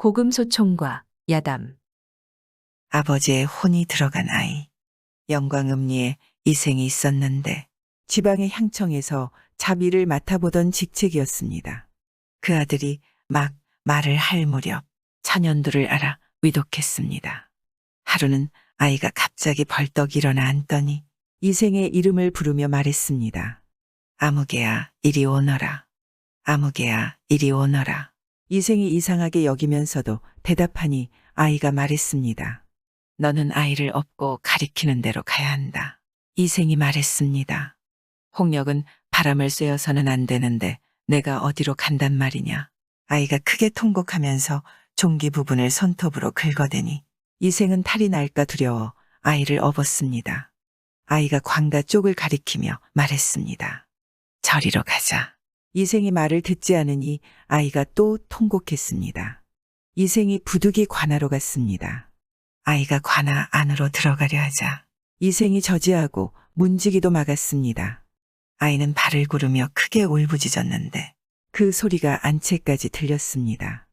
고금소총과 야담. 아버지의 혼이 들어간 아이. 영광음리에 이생이 있었는데 지방의 향청에서 자비를 맡아보던 직책이었습니다. 그 아들이 막 말을 할 무렵 천연두를 알아 위독했습니다. 하루는 아이가 갑자기 벌떡 일어나 앉더니 이생의 이름을 부르며 말했습니다. 아무개야 이리 오너라. 아무개야 이리 오너라. 이생이 이상하게 여기면서도 대답하니 아이가 말했습니다. 너는 아이를 업고 가리키는 대로 가야 한다. 이생이 말했습니다. 홍역은 바람을 쐬어서는 안 되는데 내가 어디로 간단 말이냐. 아이가 크게 통곡하면서 종기 부분을 손톱으로 긁어대니 이생은 탈이 날까 두려워 아이를 업었습니다. 아이가 광가 쪽을 가리키며 말했습니다. 저리로 가자. 이생이 말을 듣지 않으니 아이가 또 통곡했습니다. 이생이 부득이 관하로 갔습니다. 아이가 관아 안으로 들어가려 하자 이생이 저지하고 문지기도 막았습니다. 아이는 발을 구르며 크게 울부짖었는데 그 소리가 안채까지 들렸습니다.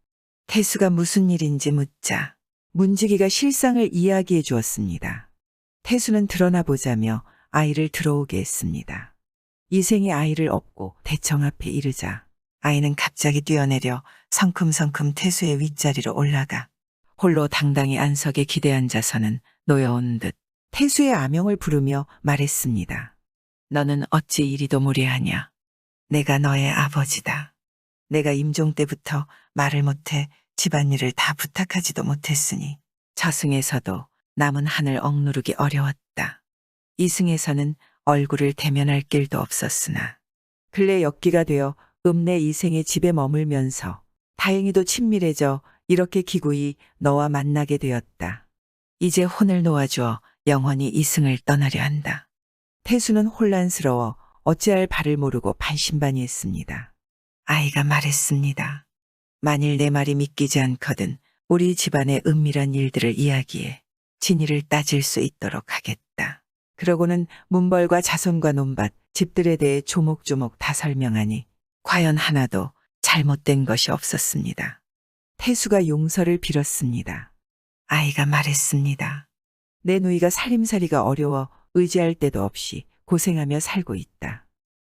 태수가 무슨 일인지 묻자 문지기가 실상을 이야기해 주었습니다. 태수는 드러나 보자며 아이를 들어오게 했습니다. 이생이 아이를 업고 대청 앞에 이르자 아이는 갑자기 뛰어내려 성큼성큼 태수의 윗자리로 올라가 홀로 당당히 안석에 기대 앉아서는 놓여온 듯 태수의 아명을 부르며 말했습니다. 너는 어찌 이리도 무례하냐? 내가 너의 아버지다. 내가 임종 때부터 말을 못해 집안일을 다 부탁하지도 못했으니 저승에서도 남은 하늘 억누르기 어려웠다. 이승에서는 얼굴을 대면할 길도 없었으나 근래 역기가 되어 읍내 이생의 집에 머물면서 다행히도 친밀해져 이렇게 기구이 너와 만나게 되었다. 이제 혼을 놓아주어 영원히 이승을 떠나려 한다. 태수는 혼란스러워 어찌할 바를 모르고 반신반의했습니다. 아이가 말했습니다. 만일 내 말이 믿기지 않거든 우리 집안의 은밀한 일들을 이야기해 진위를 따질 수 있도록 하겠다. 그러고는 문벌과 자손과 논밭, 집들에 대해 조목조목 다 설명하니 과연 하나도 잘못된 것이 없었습니다. 태수가 용서를 빌었습니다. 아이가 말했습니다. 내 누이가 살림살이가 어려워 의지할 데도 없이 고생하며 살고 있다.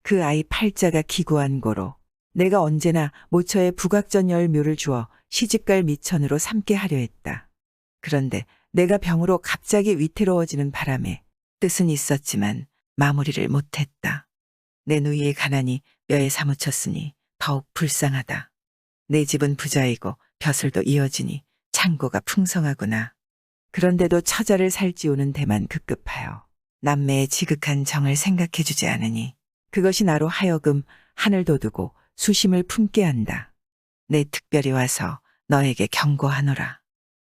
그 아이 팔자가 기구한 고로 내가 언제나 모처에 북악전 열 묘를 주어 시집갈 미천으로 삼게 하려 했다. 그런데 내가 병으로 갑자기 위태로워지는 바람에 뜻은 있었지만 마무리를 못했다. 내 누이의 가난이 뼈에 사무쳤으니 더욱 불쌍하다. 내 집은 부자이고 벼슬도 이어지니 창고가 풍성하구나. 그런데도 처자를 살찌우는 데만 급급하여 남매의 지극한 정을 생각해 주지 않으니 그것이 나로 하여금 하늘 돋우고 수심을 품게 한다. 내 특별히 와서 너에게 경고하노라.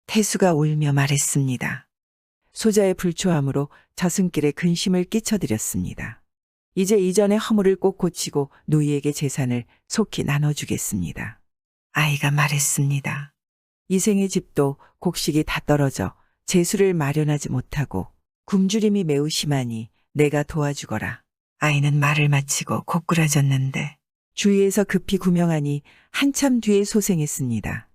태수가 울며 말했습니다. 소자의 불초함으로 저승길에 근심을 끼쳐드렸습니다. 이제 이전의 허물을 꼭 고치고 누이에게 재산을 속히 나눠주겠습니다. 아이가 말했습니다. 이생의 집도 곡식이 다 떨어져 재수를 마련하지 못하고 굶주림이 매우 심하니 내가 도와주거라. 아이는 말을 마치고 고꾸라졌는데 주위에서 급히 구명하니 한참 뒤에 소생했습니다.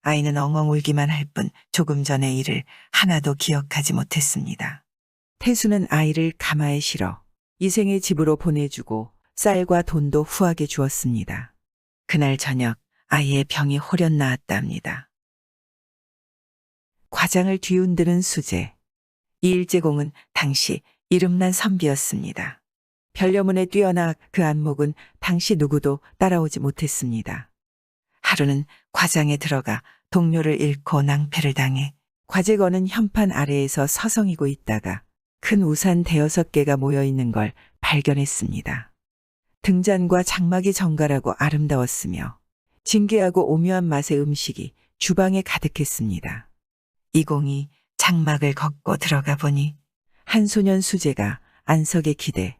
아이는 엉엉 울기만 할 뿐 조금 전의 일을 하나도 기억하지 못했습니다. 태수는 아이를 가마에 실어 이생의 집으로 보내주고 쌀과 돈도 후하게 주었습니다. 그날 저녁 아이의 병이 호련 나았답니다. 과장을 뒤흔드는 수제. 이일제공은 당시 이름난 선비였습니다. 별려문에 뛰어나 그 안목은 당시 누구도 따라오지 못했습니다. 하루는 과장에 들어가 동료를 잃고 낭패를 당해 과제 거는 현판 아래에서 서성이고 있다가 큰 우산 대여섯 개가 모여 있는 걸 발견했습니다. 등잔과 장막이 정갈하고 아름다웠으며 진귀하고 오묘한 맛의 음식이 주방에 가득했습니다. 이공이 장막을 걷고 들어가 보니 한 소년 수제가 안석에 기대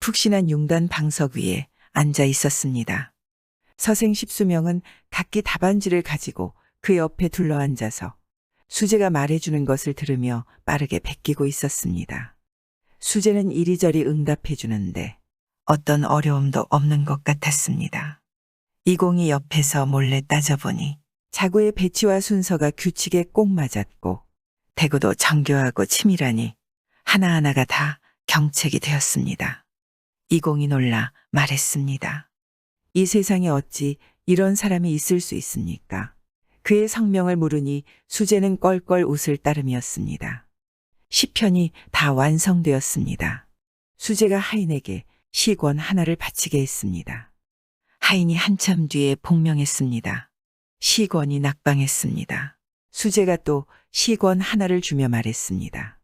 푹신한 융단 방석 위에 앉아 있었습니다. 서생 십수명은 각기 답안지를 가지고 그 옆에 둘러앉아서 수제가 말해주는 것을 들으며 빠르게 베끼고 있었습니다. 수제는 이리저리 응답해 주는데 어떤 어려움도 없는 것 같았습니다. 이공이 옆에서 몰래 따져보니 자구의 배치와 순서가 규칙에 꼭 맞았고 대구도 정교하고 치밀하니 하나하나가 다 경책이 되었습니다. 이공이 놀라 말했습니다. 이 세상에 어찌 이런 사람이 있을 수 있습니까? 그의 성명을 물으니 수제는 껄껄 웃을 따름이었습니다. 시편이 다 완성되었습니다. 수제가 하인에게 시권 하나를 바치게 했습니다. 하인이 한참 뒤에 복명했습니다. 시권이 낙방했습니다. 수제가 또 시권 하나를 주며 말했습니다.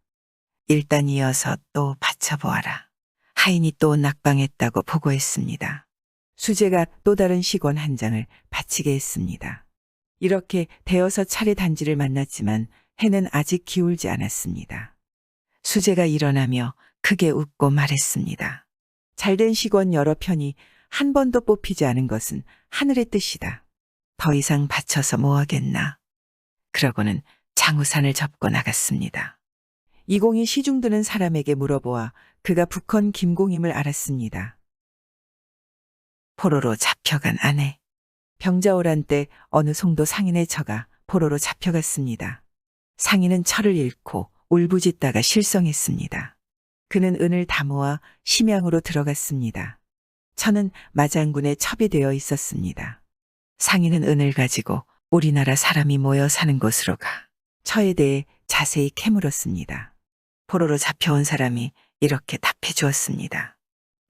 일단 이어서 또 바쳐보아라. 하인이 또 낙방했다고 보고했습니다. 수제가 또 다른 시권 한 장을 바치게 했습니다. 이렇게 대여섯 차례 단지를 만났지만 해는 아직 기울지 않았습니다. 수제가 일어나며 크게 웃고 말했습니다. 잘된 시권 여러 편이 한 번도 뽑히지 않은 것은 하늘의 뜻이다. 더 이상 바쳐서 뭐하겠나. 그러고는 장우산을 접고 나갔습니다. 이공이 시중 드는 사람에게 물어보아 그가 북헌 김공임을 알았습니다. 포로로 잡혀간 아내. 병자호란 때 어느 송도 상인의 처가 포로로 잡혀갔습니다. 상인은 철을 잃고 울부짖다가 실성했습니다. 그는 은을 다 모아 심양으로 들어갔습니다. 처는 마장군에 첩이 되어 있었습니다. 상인은 은을 가지고 우리나라 사람이 모여 사는 곳으로 가 처에 대해 자세히 캐물었습니다. 포로로 잡혀온 사람이 이렇게 답해 주었습니다.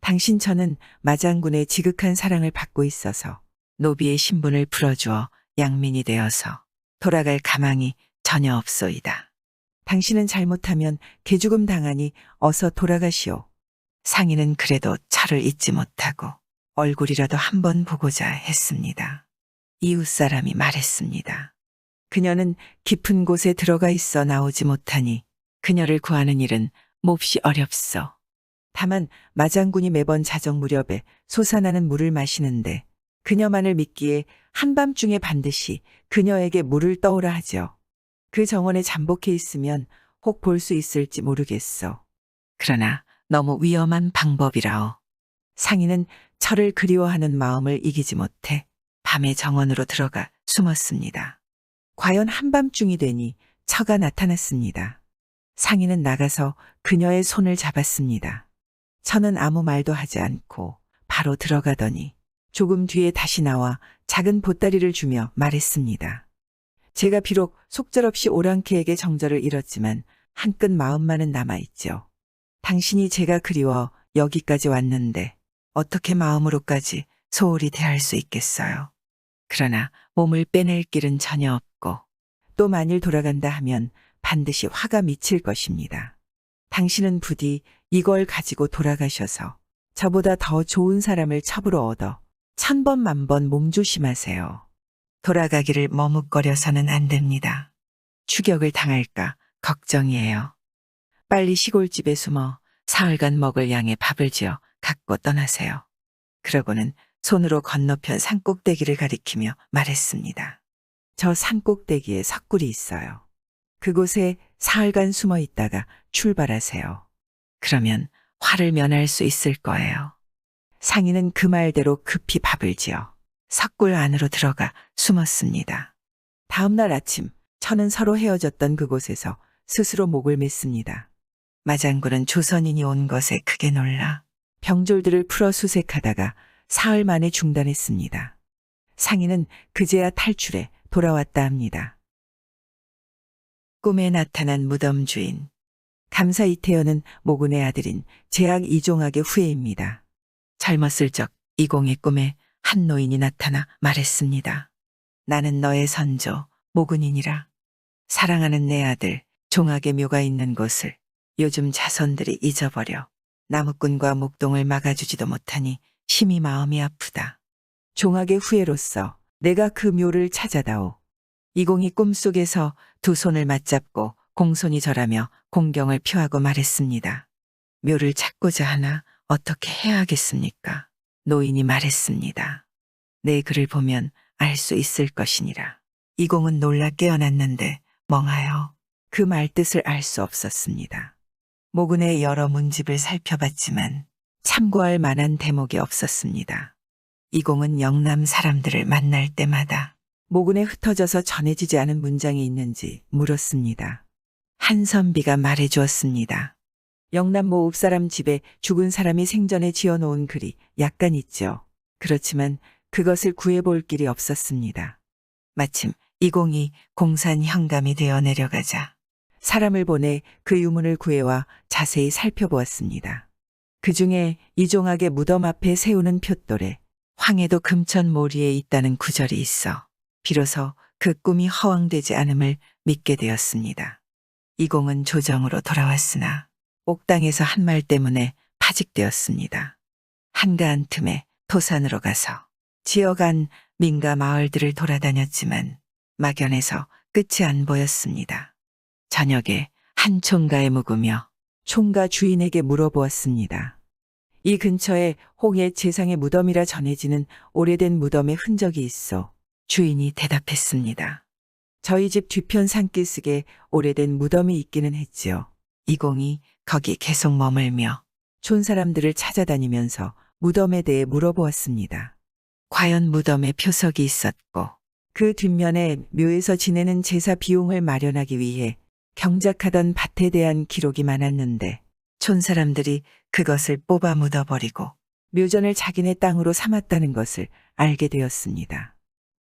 당신 처는 마장군의 지극한 사랑을 받고 있어서 노비의 신분을 풀어주어 양민이 되어서 돌아갈 가망이 전혀 없소이다. 당신은 잘못하면 개죽음 당하니 어서 돌아가시오. 상인은 그래도 철을 잊지 못하고 얼굴이라도 한번 보고자 했습니다. 이웃 사람이 말했습니다. 그녀는 깊은 곳에 들어가 있어 나오지 못하니 그녀를 구하는 일은 몹시 어렵소. 다만 마장군이 매번 자정 무렵에 솟아나는 물을 마시는데 그녀만을 믿기에 한밤중에 반드시 그녀에게 물을 떠오라 하죠. 그 정원에 잠복해 있으면 혹 볼 수 있을지 모르겠소. 그러나 너무 위험한 방법이라오. 상인은 철을 그리워하는 마음을 이기지 못해 밤에 정원으로 들어가 숨었습니다. 과연 한밤중이 되니 처가 나타났습니다. 상인은 나가서 그녀의 손을 잡았습니다. 처는 아무 말도 하지 않고 바로 들어가더니 조금 뒤에 다시 나와 작은 보따리를 주며 말했습니다. 제가 비록 속절없이 오랑캐에게 정절을 잃었지만 한끗 마음만은 남아있죠. 당신이 제가 그리워 여기까지 왔는데 어떻게 마음으로까지 소홀히 대할 수 있겠어요. 그러나 몸을 빼낼 길은 전혀 없고 또 만일 돌아간다 하면 반드시 화가 미칠 것입니다. 당신은 부디 이걸 가지고 돌아가셔서 저보다 더 좋은 사람을 첩으로 얻어 천번 만번 몸조심하세요. 돌아가기를 머뭇거려서는 안 됩니다. 추격을 당할까 걱정이에요. 빨리 시골집에 숨어 사흘간 먹을 양의 밥을 지어 갖고 떠나세요. 그러고는 손으로 건너편 산꼭대기를 가리키며 말했습니다. 저 산꼭대기에 석굴이 있어요. 그곳에 사흘간 숨어 있다가 출발하세요. 그러면 화를 면할 수 있을 거예요. 상인은 그 말대로 급히 밥을 지어 석굴 안으로 들어가 숨었습니다. 다음 날 아침, 천은 서로 헤어졌던 그곳에서 스스로 목을 맸습니다. 마장군은 조선인이 온 것에 크게 놀라 병졸들을 풀어 수색하다가 사흘 만에 중단했습니다. 상인은 그제야 탈출해 돌아왔다 합니다. 꿈에 나타난 무덤 주인. 감사 이태연은 모군의 아들인 제약 이종학의 후예입니다. 젊었을 적 이공의 꿈에 한 노인이 나타나 말했습니다. 나는 너의 선조 모군이니라. 사랑하는 내 아들 종학의 묘가 있는 곳을 요즘 자손들이 잊어버려 나무꾼과 목동을 막아주지도 못하니 심히 마음이 아프다. 종학의 후예로서 내가 그 묘를 찾아다오. 이공이 꿈속에서 두 손을 맞잡고 공손히 절하며 공경을 표하고 말했습니다. 묘를 찾고자 하나 어떻게 해야 하겠습니까? 노인이 말했습니다. 내 글을 보면 알 수 있을 것이니라. 이공은 놀라 깨어났는데 멍하여 그 말뜻을 알 수 없었습니다. 모군의 여러 문집을 살펴봤지만 참고할 만한 대목이 없었습니다. 이공은 영남 사람들을 만날 때마다 모근에 흩어져서 전해지지 않은 문장이 있는지 물었습니다. 한선비가 말해 주었습니다. 영남 모 읍사람 집에 죽은 사람이 생전에 지어놓은 글이 약간 있죠. 그렇지만 그것을 구해볼 길이 없었습니다. 마침 이공이 공산 현감이 되어 내려가자 사람을 보내 그 유문을 구해와 자세히 살펴보았습니다. 그 중에 이종학의 무덤 앞에 세우는 표돌에 황해도 금천 모리에 있다는 구절이 있어 비로소 그 꿈이 허황되지 않음을 믿게 되었습니다. 이공은 조정으로 돌아왔으나 옥당에서 한 말 때문에 파직되었습니다. 한가한 틈에 도산으로 가서 지어간 민가 마을들을 돌아다녔지만 막연해서 끝이 안 보였습니다. 저녁에 한 총가에 묵으며 총가 주인에게 물어보았습니다. 이 근처에 홍의 재상의 무덤이라 전해지는 오래된 무덤의 흔적이 있어 주인이 대답했습니다. 저희 집 뒤편 산기슭에 오래된 무덤이 있기는 했지요. 이공이 거기 계속 머물며 촌 사람들을 찾아다니면서 무덤에 대해 물어보았습니다. 과연 무덤에 표석이 있었고 그 뒷면에 묘에서 지내는 제사 비용을 마련하기 위해 경작하던 밭에 대한 기록이 많았는데 촌 사람들이 그것을 뽑아 묻어버리고 묘전을 자기네 땅으로 삼았다는 것을 알게 되었습니다.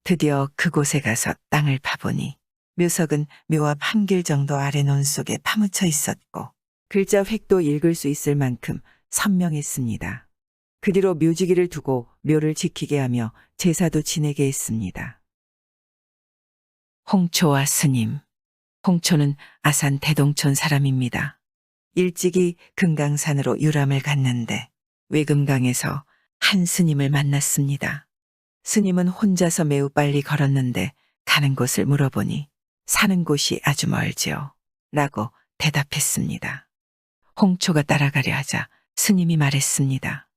드디어 그곳에 가서 땅을 파보니 묘석은 묘앞 한 길 정도 아래 논 속에 파묻혀 있었고 글자 획도 읽을 수 있을 만큼 선명했습니다. 그 뒤로 묘지기를 두고 묘를 지키게 하며 제사도 지내게 했습니다. 홍초와 스님. 홍초는 아산 대동촌 사람입니다. 일찍이 금강산으로 유람을 갔는데 외금강에서 한 스님을 만났습니다. 스님은 혼자서 매우 빨리 걸었는데 가는 곳을 물어보니 사는 곳이 아주 멀지요. 라고 대답했습니다. 홍초가 따라가려 하자 스님이 말했습니다.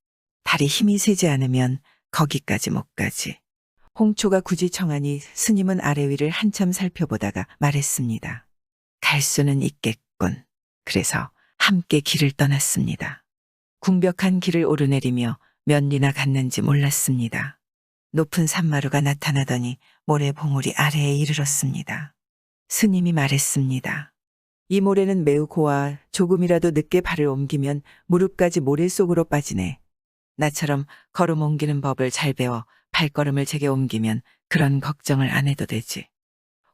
다리 힘이 세지 않으면 거기까지 못 가지. 홍초가 굳이 청하니 스님은 아래 위를 한참 살펴보다가 말했습니다. 갈 수는 있겠군. 그래서 함께 길을 떠났습니다. 궁벽한 길을 오르내리며 몇 리나 갔는지 몰랐습니다. 높은 산마루가 나타나더니 모래 봉우리 아래에 이르렀습니다. 스님이 말했습니다. 이 모래는 매우 고와 조금이라도 늦게 발을 옮기면 무릎까지 모래 속으로 빠지네. 나처럼 걸음 옮기는 법을 잘 배워 발걸음을 제게 옮기면 그런 걱정을 안 해도 되지.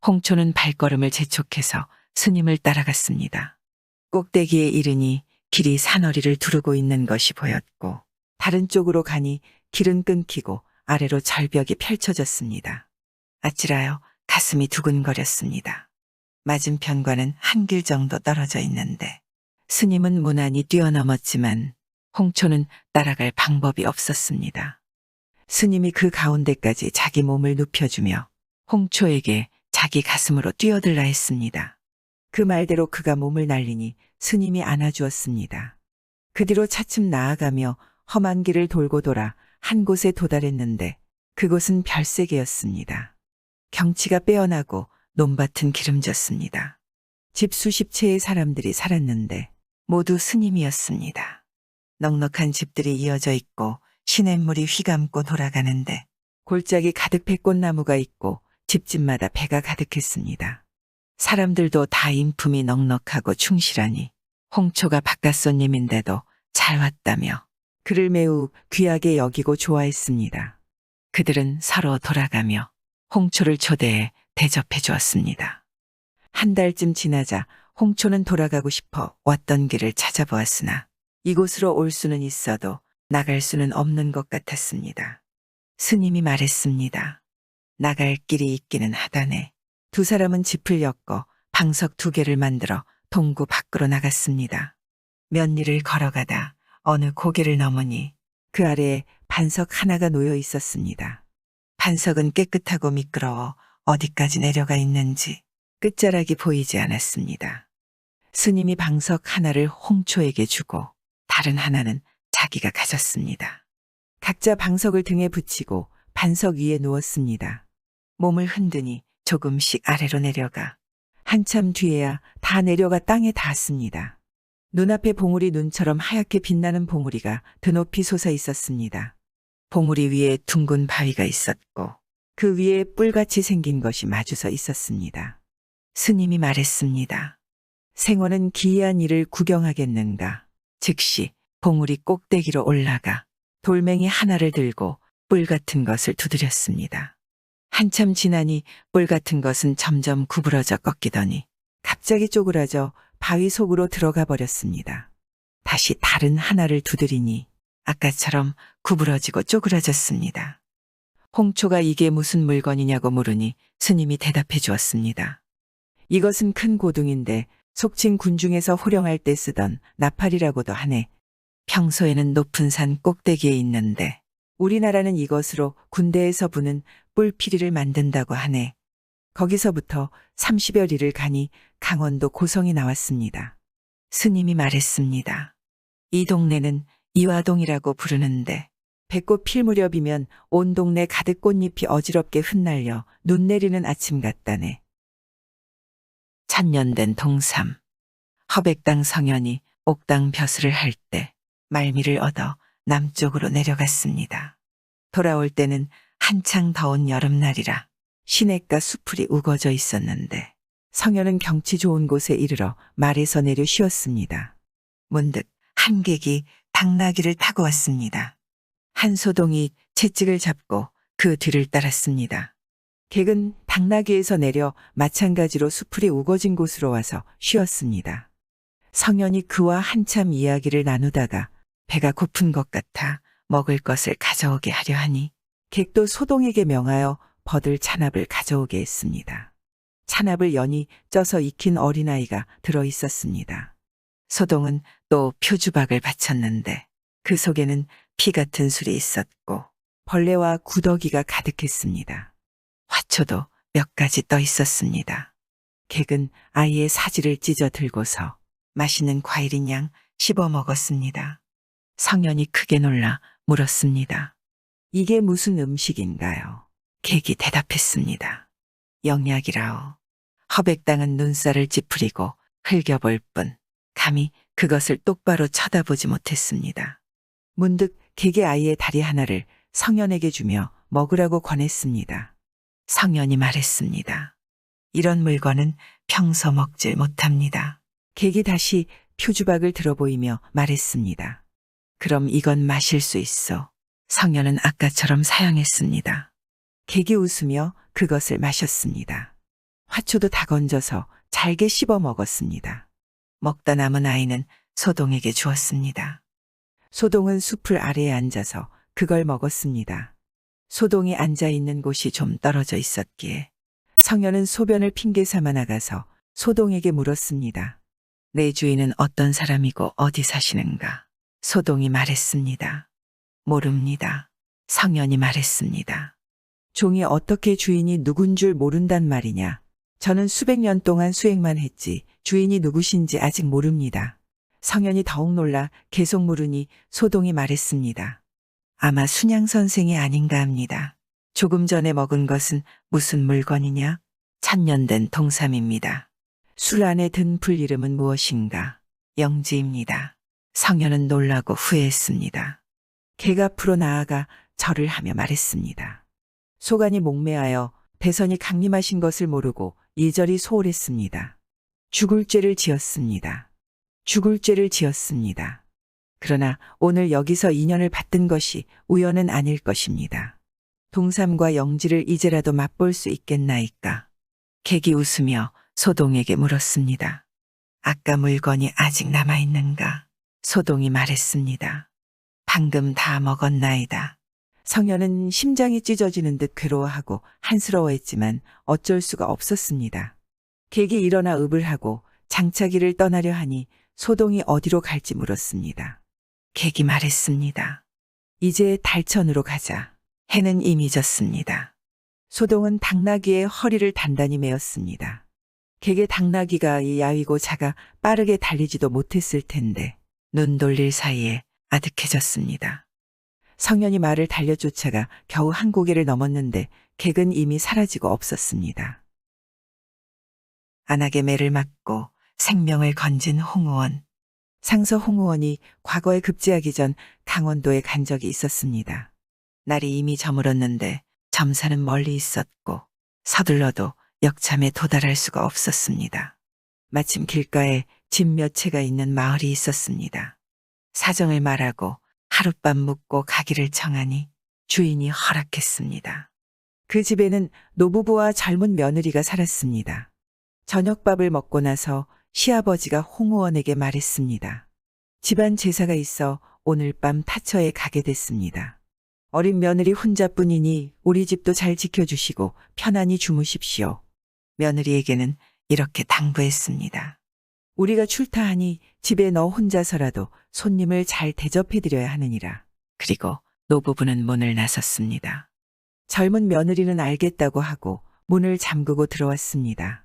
홍초는 발걸음을 재촉해서 스님을 따라갔습니다. 꼭대기에 이르니 길이 산허리를 두르고 있는 것이 보였고 다른 쪽으로 가니 길은 끊기고 아래로 절벽이 펼쳐졌습니다. 아찔하여 가슴이 두근거렸습니다. 맞은편과는 한 길 정도 떨어져 있는데 스님은 무난히 뛰어넘었지만 홍초는 따라갈 방법이 없었습니다. 스님이 그 가운데까지 자기 몸을 눕혀주며 홍초에게 자기 가슴으로 뛰어들라 했습니다. 그 말대로 그가 몸을 날리니 스님이 안아주었습니다. 그 뒤로 차츰 나아가며 험한 길을 돌고 돌아 한 곳에 도달했는데 그곳은 별세계였습니다. 경치가 빼어나고 논밭은 기름졌습니다. 집 수십 채의 사람들이 살았는데 모두 스님이었습니다. 넉넉한 집들이 이어져 있고 시냇물이 휘감고 돌아가는데 골짜기 가득 백꽃나무가 있고 집집마다 배가 가득했습니다. 사람들도 다 인품이 넉넉하고 충실하니 홍초가 바깥 손님인데도 잘 왔다며 그를 매우 귀하게 여기고 좋아했습니다. 그들은 서로 돌아가며 홍초를 초대해 대접해 주었습니다. 한 달쯤 지나자 홍초는 돌아가고 싶어 왔던 길을 찾아보았으나 이곳으로 올 수는 있어도 나갈 수는 없는 것 같았습니다. 스님이 말했습니다. 나갈 길이 있기는 하다네. 두 사람은 짚을 엮어 방석 두 개를 만들어 동구 밖으로 나갔습니다. 몇 리를 걸어가다 어느 고개를 넘으니 그 아래에 반석 하나가 놓여 있었습니다. 반석은 깨끗하고 미끄러워 어디까지 내려가 있는지 끝자락이 보이지 않았습니다. 스님이 방석 하나를 홍초에게 주고 다른 하나는 자기가 가졌습니다. 각자 방석을 등에 붙이고 반석 위에 누웠습니다. 몸을 흔드니 조금씩 아래로 내려가 한참 뒤에야 다 내려가 땅에 닿았습니다. 눈앞에 봉우리 눈처럼 하얗게 빛나는 봉우리가 드높이 솟아 있었습니다. 봉우리 위에 둥근 바위가 있었고 그 위에 뿔같이 생긴 것이 마주서 있었습니다. 스님이 말했습니다. 생원은 기이한 일을 구경하겠는가. 즉시 봉우리 꼭대기로 올라가 돌멩이 하나를 들고 뿔 같은 것을 두드렸습니다. 한참 지나니 뿔 같은 것은 점점 구부러져 꺾이더니 갑자기 쪼그라져 바위 속으로 들어가 버렸습니다. 다시 다른 하나를 두드리니 아까처럼 구부러지고 쪼그라졌습니다. 홍초가 이게 무슨 물건이냐고 물으니 스님이 대답해 주었습니다. 이것은 큰 고둥인데 속칭 군중에서 호령할 때 쓰던 나팔이라고도 하네. 평소에는 높은 산 꼭대기에 있는데 우리나라는 이것으로 군대에서 부는 뿔피리를 만든다고 하네. 거기서부터 30여 리를 가니 강원도 고성이 나왔습니다. 스님이 말했습니다. 이 동네는 이화동이라고 부르는데 배꽃 필 무렵이면 온 동네 가득 꽃잎이 어지럽게 흩날려 눈 내리는 아침 같다네. 천년된 동삼. 허백당 성현이 옥당 벼슬을 할 때 말미를 얻어 남쪽으로 내려갔습니다. 돌아올 때는 한창 더운 여름날이라 시냇가 수풀이 우거져 있었는데 성현은 경치 좋은 곳에 이르러 말에서 내려 쉬었습니다. 문득 한 객이 당나귀를 타고 왔습니다. 한소동이 채찍을 잡고 그 뒤를 따랐습니다. 객은 당나귀에서 내려 마찬가지로 수풀이 우거진 곳으로 와서 쉬었습니다. 성현이 그와 한참 이야기를 나누다가 배가 고픈 것 같아 먹을 것을 가져오게 하려 하니 객도 소동에게 명하여 버들 찬압을 가져오게 했습니다. 찬압을 연이 쪄서 익힌 어린아이가 들어 있었습니다. 소동은 또 표주박을 바쳤는데 그 속에는 피 같은 술이 있었고 벌레와 구더기가 가득했습니다. 화초도 몇 가지 떠 있었습니다. 객은 아이의 사지를 찢어 들고서 맛있는 과일인 양 씹어 먹었습니다. 성현이 크게 놀라 물었습니다. 이게 무슨 음식인가요? 객이 대답했습니다. 영약이라오. 허백당은 눈살을 찌푸리고 흘겨볼 뿐 감히 그것을 똑바로 쳐다보지 못했습니다. 문득 객의 아이의 다리 하나를 성현에게 주며 먹으라고 권했습니다. 성현이 말했습니다. 이런 물건은 평소 먹질 못합니다. 객이 다시 표주박을 들어보이며 말했습니다. 그럼 이건 마실 수 있어. 성현은 아까처럼 사양했습니다. 객이 웃으며 그것을 마셨습니다. 화초도 다 건져서 잘게 씹어 먹었습니다. 먹다 남은 아이는 소동에게 주었습니다. 소동은 숲을 아래에 앉아서 그걸 먹었습니다. 소동이 앉아 있는 곳이 좀 떨어져 있었기에 성현은 소변을 핑계 삼아 나가서 소동에게 물었습니다. 내 주인은 어떤 사람이고 어디 사시는가? 소동이 말했습니다. 모릅니다. 성현이 말했습니다. 종이 어떻게 주인이 누군 줄 모른단 말이냐. 저는 수백 년 동안 수행만 했지 주인이 누구신지 아직 모릅니다. 성현이 더욱 놀라 계속 물으니 소동이 말했습니다. 아마 순양 선생이 아닌가 합니다. 조금 전에 먹은 것은 무슨 물건이냐? 천년 된 동삼입니다. 술 안에 든 풀 이름은 무엇인가? 영지입니다. 성현은 놀라고 후회했습니다. 객 앞으로 나아가 절을 하며 말했습니다. 소간이 목매하여 대선이 강림하신 것을 모르고 이절이 소홀했습니다. 죽을 죄를 지었습니다. 죽을 죄를 지었습니다. 그러나 오늘 여기서 인연을 받든 것이 우연은 아닐 것입니다. 동삼과 영지를 이제라도 맛볼 수 있겠나이까. 객이 웃으며 소동에게 물었습니다. 아까 물건이 아직 남아있는가? 소동이 말했습니다. 방금 다 먹었나이다. 성현은 심장이 찢어지는 듯 괴로워하고 한스러워했지만 어쩔 수가 없었습니다. 객이 일어나 읍을 하고 장차기를 떠나려 하니 소동이 어디로 갈지 물었습니다. 객이 말했습니다. 이제 달천으로 가자. 해는 이미 졌습니다. 소동은 당나귀의 허리를 단단히 메었습니다. 객의 당나귀가 이 야위고 자가 빠르게 달리지도 못했을 텐데 눈 돌릴 사이에 아득해졌습니다. 성현이 말을 달려쫓아가 겨우 한 고개를 넘었는데 객은 이미 사라지고 없었습니다. 안하게 매를 맞고 생명을 건진 홍우원. 상서 홍우원이 과거에 급제하기 전 강원도에 간 적이 있었습니다. 날이 이미 저물었는데 점사는 멀리 있었고 서둘러도 역참에 도달할 수가 없었습니다. 마침 길가에 집 몇 채가 있는 마을이 있었습니다. 사정을 말하고 하룻밤 묵고 가기를 청하니 주인이 허락했습니다. 그 집에는 노부부와 젊은 며느리가 살았습니다. 저녁밥을 먹고 나서 시아버지가 홍우원에게 말했습니다. 집안 제사가 있어 오늘 밤 타처에 가게 됐습니다. 어린 며느리 혼자뿐이니 우리 집도 잘 지켜주시고 편안히 주무십시오. 며느리에게는 이렇게 당부했습니다. 우리가 출타하니 집에 너 혼자서라도 손님을 잘 대접해드려야 하느니라. 그리고 노부부는 문을 나섰습니다. 젊은 며느리는 알겠다고 하고 문을 잠그고 들어왔습니다.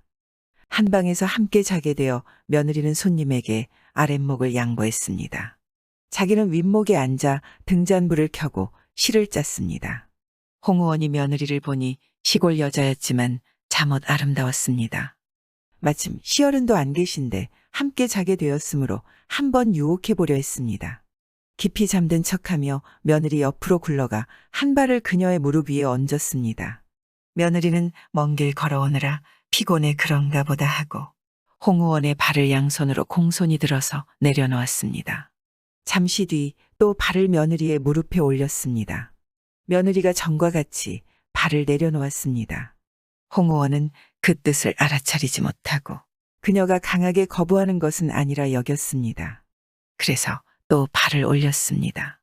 한 방에서 함께 자게 되어 며느리는 손님에게 아랫목을 양보했습니다. 자기는 윗목에 앉아 등잔불을 켜고 시를 짰습니다. 홍우원이 며느리를 보니 시골 여자였지만 잠옷 아름다웠습니다. 마침 시어른도 안 계신데 함께 자게 되었으므로 한번 유혹해 보려 했습니다. 깊이 잠든 척하며 며느리 옆으로 굴러가 한 발을 그녀의 무릎 위에 얹었습니다. 며느리는 먼 길 걸어오느라 피곤해 그런가 보다 하고 홍우원의 발을 양손으로 공손히 들어서 내려놓았습니다. 잠시 뒤 또 발을 며느리의 무릎에 올렸습니다. 며느리가 전과 같이 발을 내려놓았습니다. 홍우원은 그 뜻을 알아차리지 못하고 그녀가 강하게 거부하는 것은 아니라 여겼습니다. 그래서 또 발을 올렸습니다.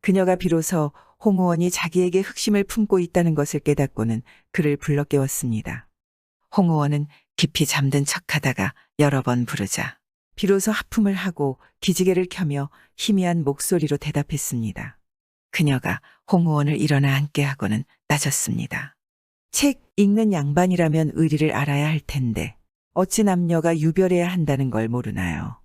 그녀가 비로소 홍우원이 자기에게 흑심을 품고 있다는 것을 깨닫고는 그를 불러 깨웠습니다. 홍우원은 깊이 잠든 척하다가 여러 번 부르자 비로소 하품을 하고 기지개를 켜며 희미한 목소리로 대답했습니다. 그녀가 홍우원을 일어나 앉게 하고는 따졌습니다. 책 읽는 양반이라면 의리를 알아야 할 텐데 어찌 남녀가 유별해야 한다는 걸 모르나요?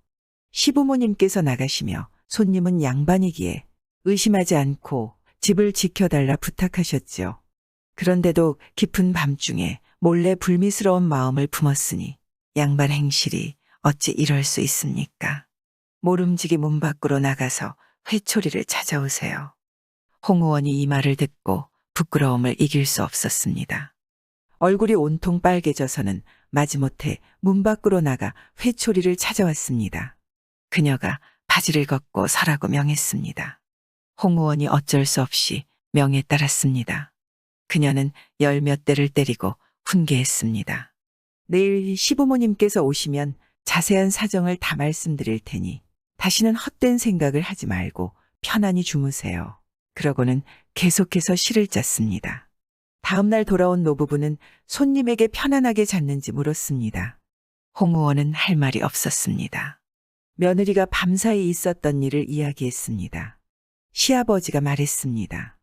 시부모님께서 나가시며 손님은 양반이기에 의심하지 않고 집을 지켜달라 부탁하셨죠. 그런데도 깊은 밤중에 몰래 불미스러운 마음을 품었으니 양반 행실이 어찌 이럴 수 있습니까? 모름지기 문 밖으로 나가서 회초리를 찾아오세요. 홍우원이 이 말을 듣고 부끄러움을 이길 수 없었습니다. 얼굴이 온통 빨개져서는 마지못해 문 밖으로 나가 회초리를 찾아왔습니다. 그녀가 바지를 걷고 서라고 명했습니다. 홍우원이 어쩔 수 없이 명에 따랐습니다. 그녀는 열 몇 대를 때리고 훈계했습니다. 내일 시부모님께서 오시면 자세한 사정을 다 말씀드릴 테니 다시는 헛된 생각을 하지 말고 편안히 주무세요. 그러고는 계속해서 시를 짰습니다. 다음날 돌아온 노부부는 손님에게 편안하게 잤는지 물었습니다. 홍우원은 할 말이 없었습니다. 며느리가 밤사이 있었던 일을 이야기했습니다. 시아버지가 말했습니다.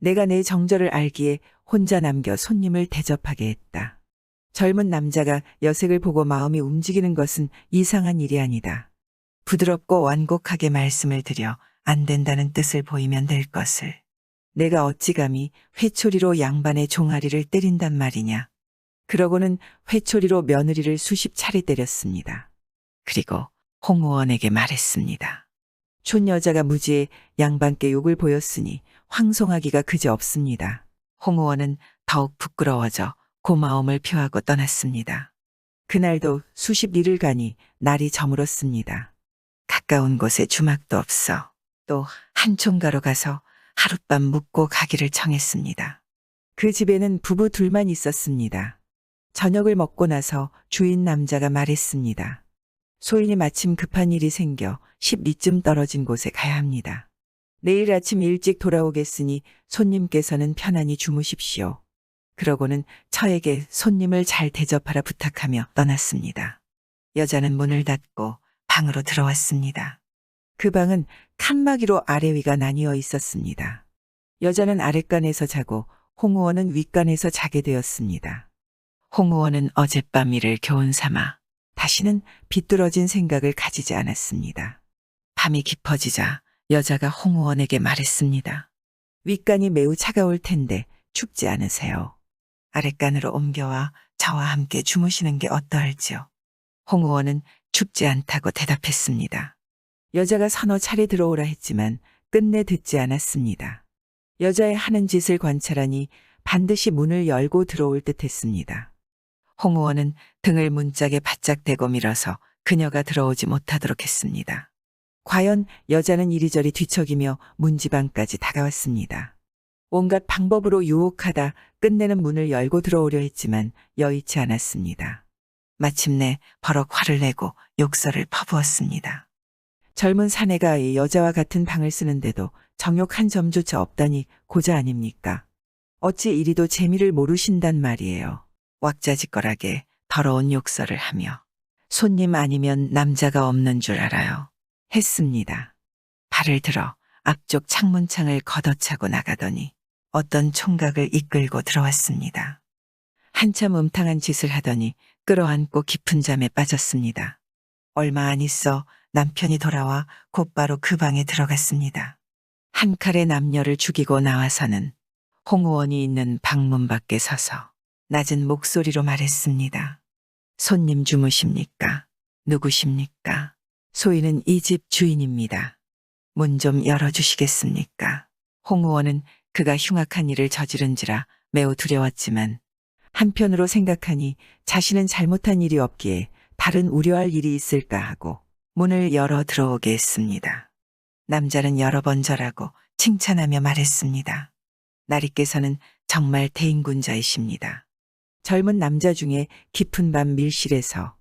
내가 내 정절을 알기에 혼자 남겨 손님을 대접하게 했다. 젊은 남자가 여색을 보고 마음이 움직이는 것은 이상한 일이 아니다. 부드럽고 완곡하게 말씀을 드려 안 된다는 뜻을 보이면 될 것을. 내가 어찌 감히 회초리로 양반의 종아리를 때린단 말이냐. 그러고는 회초리로 며느리를 수십 차례 때렸습니다. 그리고 홍우원에게 말했습니다. 촌 여자가 무지에 양반께 욕을 보였으니 황송하기가 그지 없습니다. 홍우원은 더욱 부끄러워져 고마움을 표하고 떠났습니다. 그날도 수십 리를 가니 날이 저물었습니다. 가까운 곳에 주막도 없어 또 한총가로 가서 하룻밤 묵고 가기를 청했습니다. 그 집에는 부부 둘만 있었습니다. 저녁을 먹고 나서 주인 남자가 말했습니다. 소인이 마침 급한 일이 생겨 10리쯤 떨어진 곳에 가야 합니다. 내일 아침 일찍 돌아오겠으니 손님께서는 편안히 주무십시오. 그러고는 처에게 손님을 잘 대접하라 부탁하며 떠났습니다. 여자는 문을 닫고 방으로 들어왔습니다. 그 방은 칸막이로 아래 위가 나뉘어 있었습니다. 여자는 아랫간에서 자고 홍우원은 윗간에서 자게 되었습니다. 홍우원은 어젯밤 일을 교훈 삼아 다시는 비뚤어진 생각을 가지지 않았습니다. 밤이 깊어지자 여자가 홍우원에게 말했습니다. 윗간이 매우 차가울 텐데 춥지 않으세요. 아랫간으로 옮겨와 저와 함께 주무시는 게 어떠할지요? 홍우원은 춥지 않다고 대답했습니다. 여자가 서너 차례 들어오라 했지만 끝내 듣지 않았습니다. 여자의 하는 짓을 관찰하니 반드시 문을 열고 들어올 듯 했습니다. 홍 의원은 등을 문짝에 바짝 대고 밀어서 그녀가 들어오지 못하도록 했습니다. 과연 여자는 이리저리 뒤척이며 문지방까지 다가왔습니다. 온갖 방법으로 유혹하다 끝내는 문을 열고 들어오려 했지만 여의치 않았습니다. 마침내 버럭 화를 내고 욕설을 퍼부었습니다. 젊은 사내가 이 여자와 같은 방을 쓰는데도 정욕 한 점조차 없다니 고자 아닙니까? 어찌 이리도 재미를 모르신단 말이에요. 왁자지껄하게 더러운 욕설을 하며 손님 아니면 남자가 없는 줄 알아요. 했습니다. 발을 들어 앞쪽 창문창을 걷어차고 나가더니 어떤 총각을 이끌고 들어왔습니다. 한참 음탕한 짓을 하더니 끌어안고 깊은 잠에 빠졌습니다. 얼마 안 있어 남편이 돌아와 곧바로 그 방에 들어갔습니다. 한 칼의 남녀를 죽이고 나와서는 홍 의원이 있는 방문 밖에 서서 낮은 목소리로 말했습니다. 손님 주무십니까? 누구십니까? 소인은 이 집 주인입니다. 문 좀 열어주시겠습니까? 홍 의원은 그가 흉악한 일을 저지른지라 매우 두려웠지만 한편으로 생각하니 자신은 잘못한 일이 없기에 다른 우려할 일이 있을까 하고 문을 열어 들어오게 했습니다. 남자는 여러 번 절하고 칭찬하며 말했습니다. 나리께서는 정말 대인군자이십니다. 젊은 남자 중에 깊은 밤 밀실에서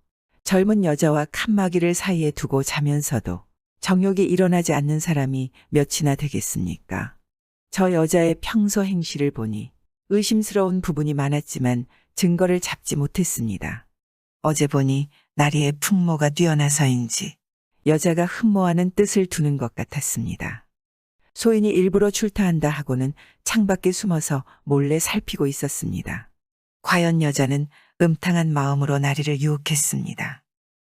젊은 여자와 칸막이를 사이에 두고 자면서도 정욕이 일어나지 않는 사람이 몇이나 되겠습니까? 저 여자의 평소 행실을 보니 의심스러운 부분이 많았지만 증거를 잡지 못했습니다. 어제 보니 나리의 풍모가 뛰어나서인지 여자가 흠모하는 뜻을 두는 것 같았습니다. 소인이 일부러 출타한다 하고는 창밖에 숨어서 몰래 살피고 있었습니다. 과연 여자는 음탕한 마음으로 나리를 유혹했습니다.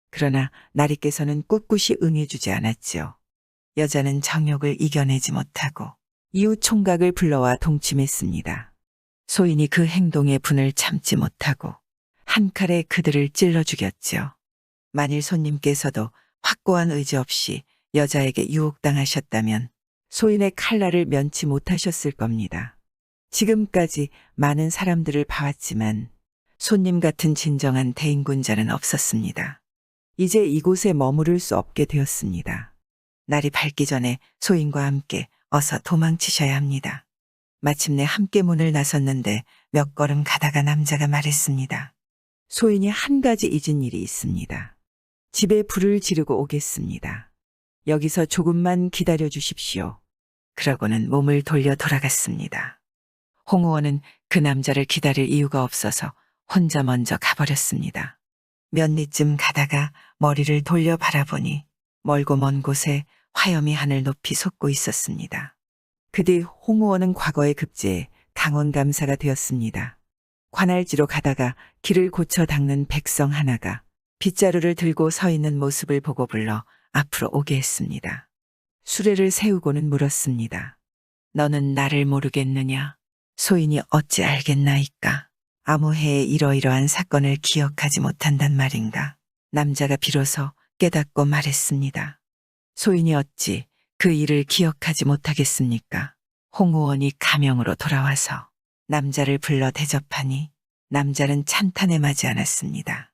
그러나 나리께서는 꿋꿋이 응해주지 않았지요. 여자는 정욕을 이겨내지 못하고 이웃 총각을 불러와 동침했습니다. 소인이 그 행동의 분을 참지 못하고 한 칼에 그들을 찔러 죽였지요. 만일 손님께서도 확고한 의지 없이 여자에게 유혹당하셨다면 소인의 칼날을 면치 못하셨을 겁니다. 지금까지 많은 사람들을 봐왔지만 손님 같은 진정한 대인군자는 없었습니다. 이제 이곳에 머무를 수 없게 되었습니다. 날이 밝기 전에 소인과 함께 어서 도망치셔야 합니다. 마침내 함께 문을 나섰는데 몇 걸음 가다가 남자가 말했습니다. 소인이 한 가지 잊은 일이 있습니다. 집에 불을 지르고 오겠습니다. 여기서 조금만 기다려 주십시오. 그러고는 몸을 돌려 돌아갔습니다. 홍 의원은 그 남자를 기다릴 이유가 없어서 혼자 먼저 가버렸습니다. 몇 리쯤 가다가 머리를 돌려 바라보니 멀고 먼 곳에 화염이 하늘 높이 솟고 있었습니다. 그 뒤홍 의원은 과거에 급제해 강원 감사가 되었습니다. 관할지로 가다가 길을 고쳐 닦는 백성 하나가 빗자루를 들고 서 있는 모습을 보고 불러 앞으로 오게 했습니다. 수레를 세우고는 물었습니다. 너는 나를 모르겠느냐? 소인이 어찌 알겠나이까? 해에 이러이러한 사건을 기억하지 못한단 말인가? 남자가 비로소 깨닫고 말했습니다. 소인이 어찌 그 일을 기억하지 못하겠습니까? 홍 의원이 가명으로 돌아와서 남자를 불러 대접하니 남자는 찬탄에 맞지 않았습니다.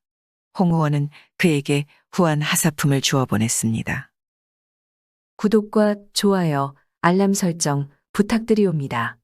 홍 의원은 그에게 후한 하사품을 주어 보냈습니다. 구독과 좋아요, 알람 설정 부탁드리옵니다.